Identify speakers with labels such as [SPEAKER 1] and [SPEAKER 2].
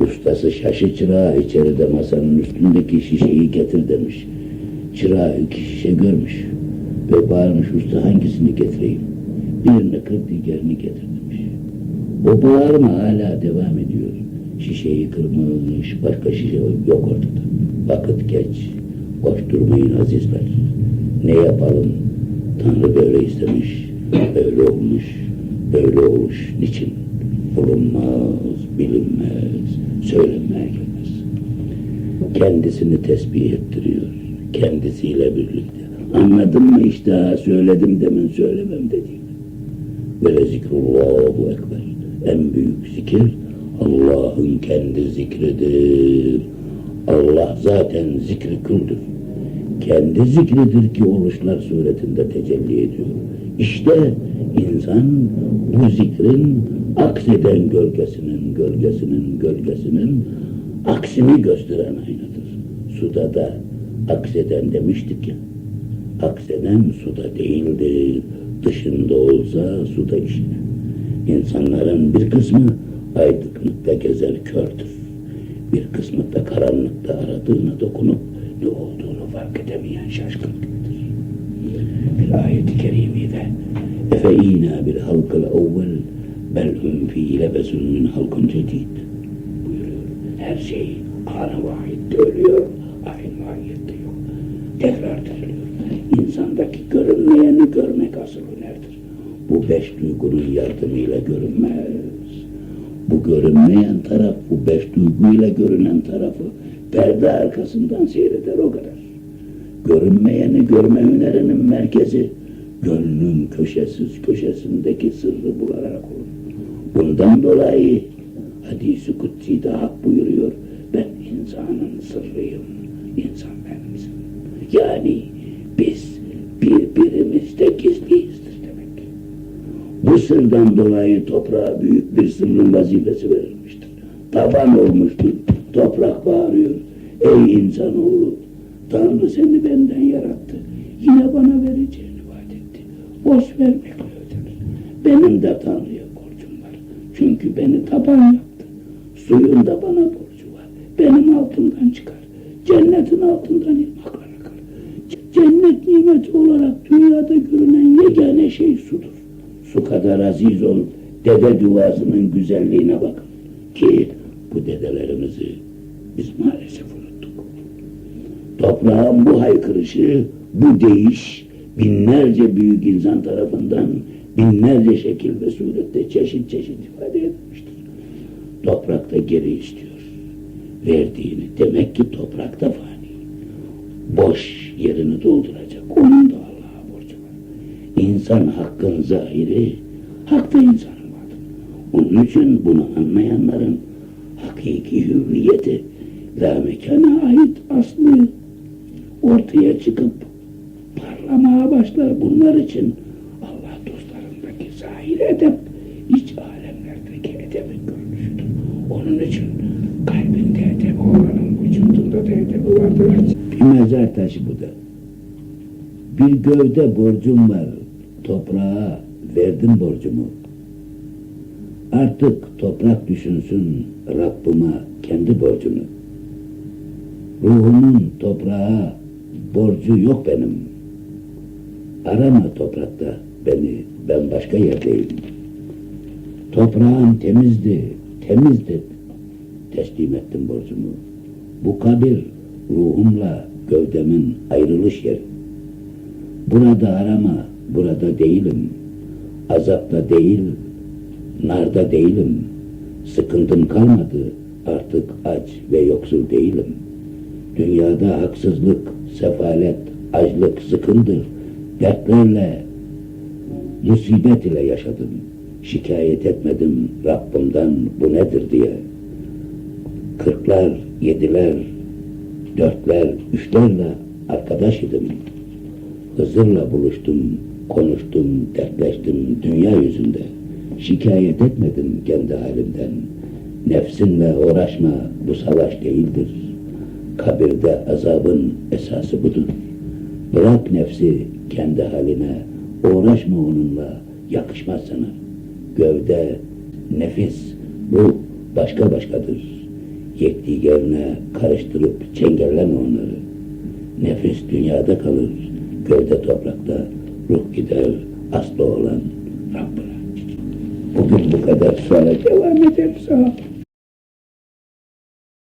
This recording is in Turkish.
[SPEAKER 1] Ustası şaşı çırağı içeride masanın üstündeki şişeyi getir demiş. Çırağı iki şişe görmüş ve bağırmış usta hangisini getireyim? Birini kır diğerini getir demiş. O bağırma hala devam ediyor. Şişeyi kırmış, başka şişe yok ortada. Vakit geç, boş durmayın azizler. Ne yapalım? Tanrı böyle istemiş, böyle olmuş, böyle oluş niçin? Bulunmaz, bilinmez, söylenmeye. Kendisini tesbih ettiriyor, kendisiyle birlikte. Anladın mı işte, söyledim demin söylemem dediğimi. Ve zikrullahu ekber. En büyük zikir Allah'ın kendi zikridir. Allah zaten zikri küldür. Kendi zikridir ki oluşlar suretinde tecelli ediyor. İşte insan bu zikrin akseden gölgesinin, gölgesinin, gölgesinin aksini gösteren aynadır. Suda da akseden demiştik ya. Akseden suda değildir. Dışında olsa suda işte. İnsanların bir kısmı aydınlıkta gezer kördür. Bir kısmı da karanlıkta aradığına dokunup ne olduğunu fark edemeyen şaşkın gibidir. Bir ayet-i kerimede Efe ina bil halkıl evvel bel hum fi lebesun min halkın cedid buyuruyor. Her şey anı vahidde ölüyor, aynı vahidde yok. Tekrar diriliyor. İnsandaki görünmeyeni görmek asıl hünerdir. Bu beş duygunun yardımıyla görünmez. Bu görünmeyen taraf, bu beş duyguyla görünen tarafı perde arkasından seyreder o kadar. Görünmeyeni görme hünerinin merkezi, gönlün köşesiz köşesindeki sırrı bularak olur. Bundan dolayı hadis-i kutsi'de hak buyuruyor, ben insanın sırrıyım, insan benimsin. Yani biz birbirimizde gizliyizdir demek. Bu sırdan dolayı toprağa büyük bir sırrın vazifesi verilmiştir. Taban olmuştur. Toprak bağırıyor. Ey insanoğlu, Tanrı seni benden yarattı. Yine bana vereceğini vaat etti. Boş vermekle öder. Benim de var. Çünkü beni taban yaptı. Suyun da bana borcu var. Benim altından çıkar. Cennetin altından irmaklar akar. Cennet nimeti olarak dünyada görünen yegane şey sudur. Su kadar aziz olup dede duasının güzelliğine bakın. Ki bu dedelerimizi biz maalesef unuttuk. Toprağın bu haykırışı, bu değiş binlerce büyük insan tarafından binlerce şekil ve surette çeşit çeşit ifade edilmiştir. Toprak da geri istiyor. Verdiğini. Demek ki toprak da fani. Boş yerini dolduracak. Onun da Allah'a borcu var. İnsan hakkın zahiri, hak da insanın vardır. Onun için bunu anlayanların hakiki hüviyeti la mekana ait aslı ortaya çıkıp parlamaya başlar bunlar için zahir edep iç alemlerdeki edebin görünüşüdür. Onun için kalbinde edebi olanın vücudunda da edebi vardır. Bir mezar taşı bu da. Bir gövde borcum var. Toprağa verdim borcumu. Artık toprak düşünsün Rabbime kendi borcunu. Ruhumun toprağa borcu yok benim. Arama toprakta beni, ben başka yerdeyim. Toprağım temizdi, temizdi. Teslim ettim borcumu. Bu kabir ruhumla gövdemin ayrılış yeri. Burada arama, burada değilim. Azapta değil, narda değilim. Sıkıntım kalmadı, artık aç ve yoksul değilim. Dünyada haksızlık, sefalet, açlık sıkındır. Dertlerle, musibet ile yaşadım. Şikayet etmedim Rabbimden bu nedir diye. Kırklar, yediler, dörtler, üçlerle arkadaş idim. Hızır'la buluştum, konuştum, dertleştim dünya yüzünde. Şikayet etmedim kendi halimden. Nefsinle uğraşma, bu savaş değildir. Kabirde azabın esası budur. Bırak nefsi kendi haline, uğraşma onunla, yakışmaz sana. Gövde, nefis, ruh başka başkadır. Yekdiğerine karıştırıp çengelleme onları. Nefis dünyada kalır, gövde toprakta, ruh gider aslı olan Rabbine. Bugün bu kadar sonra devam ol.